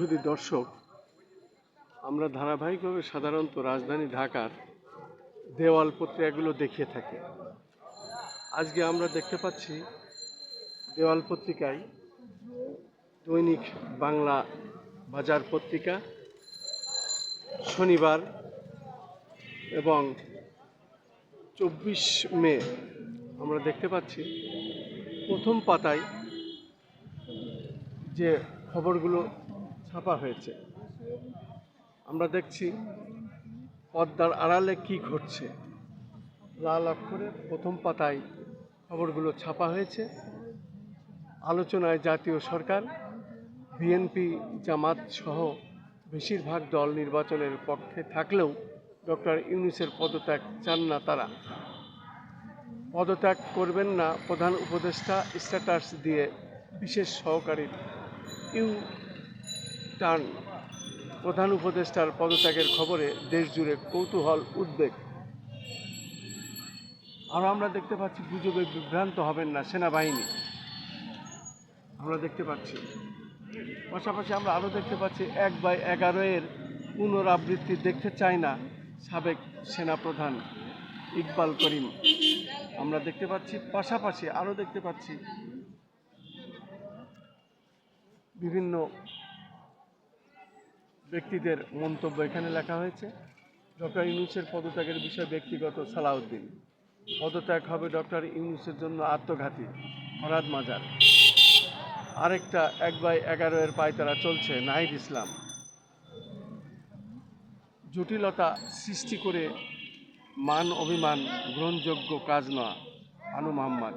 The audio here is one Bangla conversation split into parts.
সুধী দর্শক, আমরা ধারাবাহিকভাবে সাধারণত রাজধানী ঢাকার দেওয়াল পত্রিকাগুলো দেখিয়ে থাকি। আজকে আমরা দেখতে পাচ্ছি দেওয়াল পত্রিকায় দৈনিক বাংলা বাজার পত্রিকা, শনিবার এবং চব্বিশ মে আমরা দেখতে পাচ্ছি প্রথম পাতায় যে খবরগুলো ছাপা হয়েছে। আমরা দেখছি পদ্মার আড়ালে কি ঘটছে। লাল অক্ষরে প্রথম পাতায় খবরগুলো ছাপা হয়েছে। আলোচনায় জাতীয় সরকার, বিএনপি, জামাত সহ বেশিরভাগ দল নির্বাচনের পক্ষে থাকলেও ডক্টর ইউনুসের পদত্যাগ চান না তারা। পদত্যাগ করবেন না প্রধান উপদেষ্টা স্ট্যাটাস দিয়ে বিশেষ সহকারী ইউ টার্ন প্রধান উপদেষ্টার পদত্যাগের খবরে দেশ জুড়ে কৌতূহল, উদ্বেগ। আর আমরা দেখতে পাচ্ছি, গুজবে বিভ্রান্ত হবেন না সেনাবাহিনী। আমরা দেখতে পাচ্ছি। পাশাপাশি আমরা আরও দেখতে পাচ্ছি, এক বাই এগারো এর পুনরাবৃত্তি দেখতে চায় না সাবেক সেনাপ্রধান ইকবাল করিম। আমরা দেখতে পাচ্ছি, পাশাপাশি আরও দেখতে পাচ্ছি বিভিন্ন ব্যক্তিদের মন্তব্য এখানে লেখা হয়েছে। ডক্টর ইউনুসের পদত্যাগের বিষয়ে ব্যক্তিগত সালাউদ্দিন। পদত্যাগ হবে ডক্টর ইউনুসের জন্য আত্মঘাতী ফরাদ মাজার। আরেকটা এক বাই এগারো এর পায়তারা চলছে, নাহিদ ইসলাম। জটিলতা সৃষ্টি করে মান অভিমান, গ্রহণযোগ্য কাজ নয়, আনু মোহাম্মদ।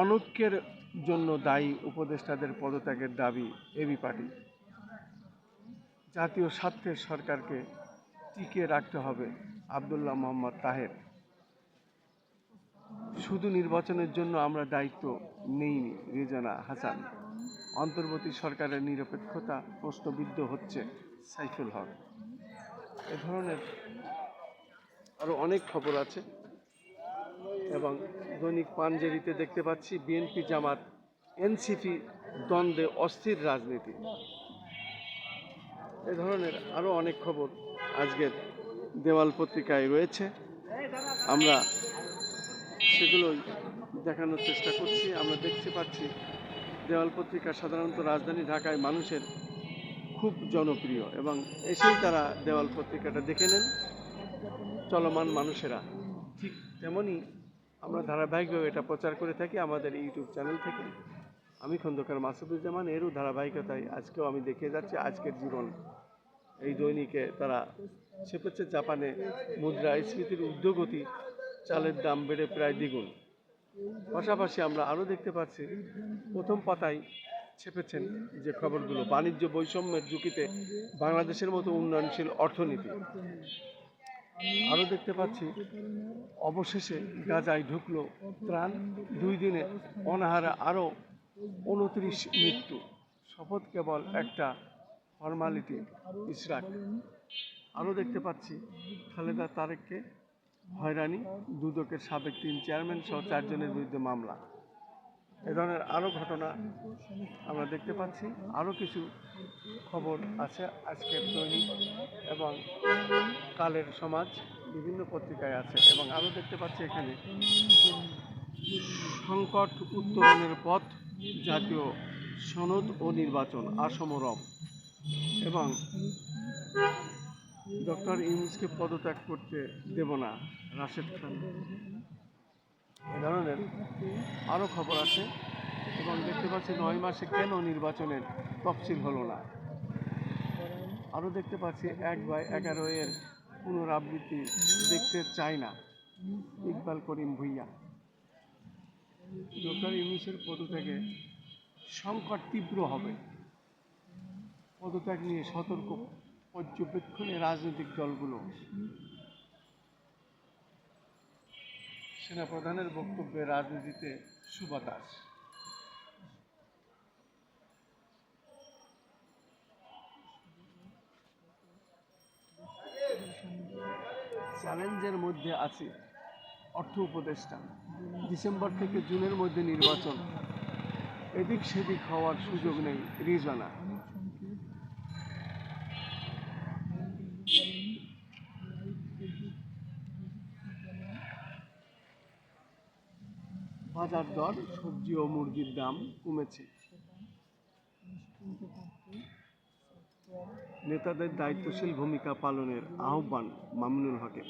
অনৈক্যের জন্য দায়ী উপদেষ্টাদের পদত্যাগের দাবি এবি পার্টি জাতীয় স্বার্থের সরকারকে টিকিয়ে রাখতে হবে আবদুল্লাহ মোহাম্মদ তাহের। শুধু নির্বাচনের জন্য আমরা দায়িত্ব নেইনি, রেজানা হাসান। অন্তর্বর্তী সরকারের নিরপেক্ষতা প্রশ্নবিদ্ধ হচ্ছে সাইফুল হক। এ ধরনের আরও অনেক খবর আছে এবং দৈনিক পাঞ্জেরিতে দেখতে পাচ্ছি, বিএনপি জামাত, এনসিপি দ্বন্দ্বে অস্থির রাজনীতি। এ ধরনের আরও অনেক খবর আজকের দেওয়াল পত্রিকায় রয়েছে। আমরা সেগুলোই দেখানোর চেষ্টা করছি। আমরা দেখতে পাচ্ছি দেওয়াল পত্রিকা সাধারণত রাজধানী ঢাকায় মানুষের খুব জনপ্রিয় এবং এসেই তারা দেওয়াল পত্রিকাটা দেখে নেন। চলমান মানুষেরা। ঠিক তেমনই আমরা ধারাবাহিকভাবে এটা প্রচার করে থাকি আমাদের ইউটিউব চ্যানেল থেকে। আমি খন্দকার মাসুদুজ্জামান, এরও ধারাবাহিকতায় আজকেও আমি দেখে যাচ্ছি আজকের জীবন। এই দৈনিকে তারা ছেপেছে জাপানে মুদ্রা মুদ্রাস্ফীতির ঊর্ধ্বগতি চালের দাম বেড়ে প্রায় দ্বিগুণ। পাশাপাশি আমরা আরও দেখতে পাচ্ছি, প্রথম পাতায় ছেপেছেন যে খবরগুলো, বাণিজ্য বৈষম্যের ঝুঁকিতে বাংলাদেশের মতো উন্নয়নশীল অর্থনীতি। আরও দেখতে পাচ্ছি, অবশেষে গাজায় ঢুকলো ত্রাণ, দুই দিনে অনাহারে আরও উনত্রিশ মৃত্যু। শপথ কেবল একটা ফর্মালিটি ইসরাক আরও দেখতে পাচ্ছি, খালেদা তারেককে হয়রানি, দুদকের সাবেক তিন চেয়ারম্যান সহ চারজনের বিরুদ্ধে মামলা। এ ধরনের আরও ঘটনা আমরা দেখতে পাচ্ছি। আরও কিছু খবর আছে আজকের দৈনিক এবং কালের সমাজ বিভিন্ন পত্রিকায় আছে এবং আরও দেখতে পাচ্ছি এখানে সংকট উত্তরণের পথ জাতীয় সনদ ও নির্বাচন আসমরম এবং ডক্টর ইউনুসকে পদত্যাগ করতে দেব না রাশেদ খান। এ ধরনের আরও খবর আছে এবং দেখতে পাচ্ছি নয় মাসে কেন নির্বাচনের তফসিল হলো না। আরও দেখতে পাচ্ছি এক বাই এগারো এর পুনরাবৃত্তি দেখতে চাই না। ইকবাল করিম ভুইয়া। ডক্টর ইউনুসের পদত্যাগে সংকট তীব্র হবে। পদত্যাগ নিয়ে সতর্ক পর্যবেক্ষণে রাজনৈতিক দলগুলো। সেনাপ্রধানের বক্তব্যে রাজনীতিতে সুবাতাস। চ্যালেঞ্জের মধ্যে আছে। অর্থ উপদেষ্টা। ডিসেম্বর থেকে জুনের মধ্যে নির্বাচন। এদিক সেদিক হওয়ার সুযোগ নেই রিজানা বাজার দর, সবজি ও মুরগির দাম কমেছে। নেতাদের দায়িত্বশীল ভূমিকা পালনের আহ্বান মামুনুল হকের।